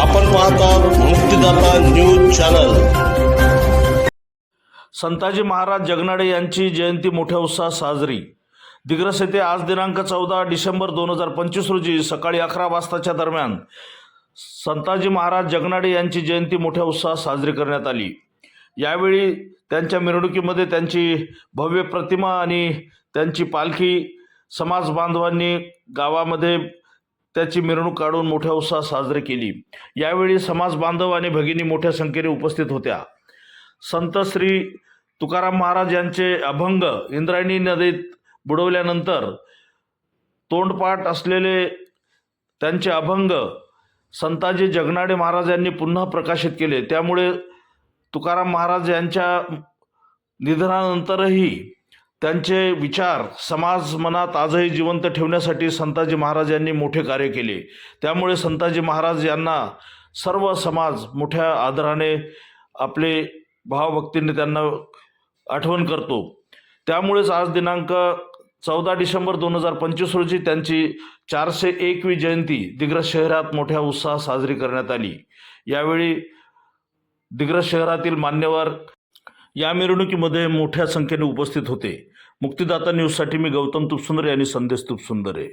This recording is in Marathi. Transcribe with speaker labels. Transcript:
Speaker 1: आपण पाहतात मुक्तिदाता न्यूज चॅनल.
Speaker 2: संताजी महाराज जगनाडे यांची जयंती मोठ्या उत्साहात साजरी. दिग्रस येथे आज दिनांक चौदा डिसेंबर दोन हजार पंचवीस रोजी सकाळी अकरा वाजताच्या दरम्यान संताजी महाराज जगनाडे यांची जयंती मोठ्या उत्साहात साजरी करण्यात आली. यावेळी त्यांच्या मिरवणुकीमध्ये त्यांची भव्य प्रतिमा आणि त्यांची पालखी समाज बांधवांनी गावामध्ये त्याची मिरवणूक काढून मोठ्या उत्साहात साजरी केली. यावेळी समाज बांधव आणि भगिनी मोठ्या संख्येने उपस्थित होत्या. संत श्री तुकाराम महाराज यांचे अभंग इंद्रायणी नदीत बुडवल्यानंतर तोंडपाठ असलेले त्यांचे अभंग संताजी जगनाडे महाराज यांनी पुन्हा प्रकाशित केले. त्यामुळे तुकाराम महाराज यांच्या निधनानंतरही त्यांचे विचार समाज मनात आजही जिवंत ठेवण्यासाठी संताजी महाराज यांनी मोठे कार्य केले. त्यामुळे संताजी महाराज यांना सर्व समाज मोठ्या आदराने आपले भावभक्तीने त्यांना आठवण करतो. त्यामुळेच आज दिनांक चौदा डिसेंबर दोन हजार पंचवीस रोजी त्यांची चारशे एकवी जयंती दिग्रस शहरात मोठ्या उत्साहात साजरी करण्यात आली. यावेळी दिग्रस शहरातील मान्यवर या मिरवणुकीमध्ये मोठ्या संख्येने उपस्थित होते. मुक्तिदाता न्यूजसाठी मी गौतम तुपसुंदरे आणि संदेश तुपसुंदरे.